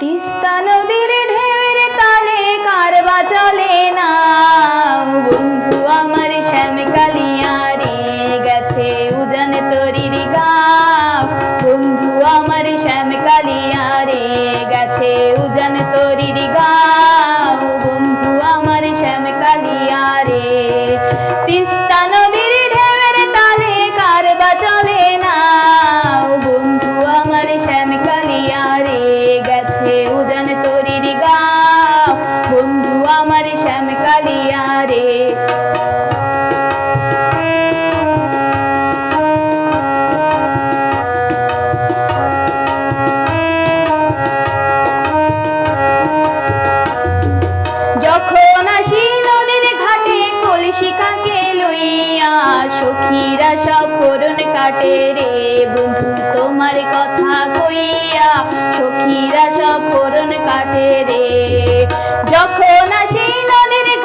তিস্তা নদীর যখন আসি নদীর লইয়া সখীরা সব করুন কাটে রে। বন্ধু তোমার কথা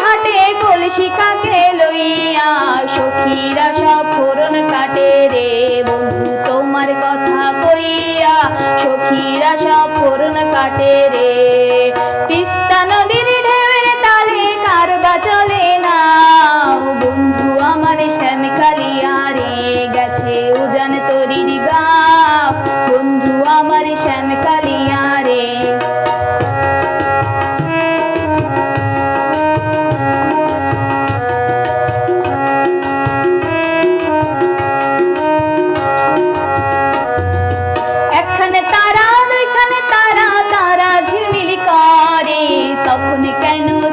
ঘাটে কলসি কাকে লইয়া, সখীরা সব করুন কাটে রে বন্ধু, তোমার কথা কইয়া, সখীরা সব করুন কাটে রে। তিস্তা নদীর ঢেউয়ের তালে কারবা চলে না বন্ধু, আমার শ্যাম কালিয়া রে গেছে উজান তরির গাও বন্ধু, আমার শ্যাম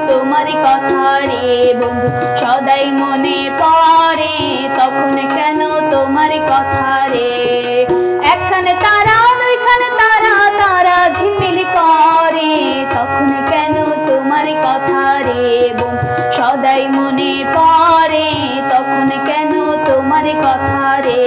তোমার বন্ধু, সদাই মনে পড়ে, তখন কেন তোমার তারা, দুইখানে তারা তারা ঝিলমিল করে, তখন কেন তোমার কথা রে বন্ধু? সদাই মনে পড়ে, তখন কেন তোমার কথা রে?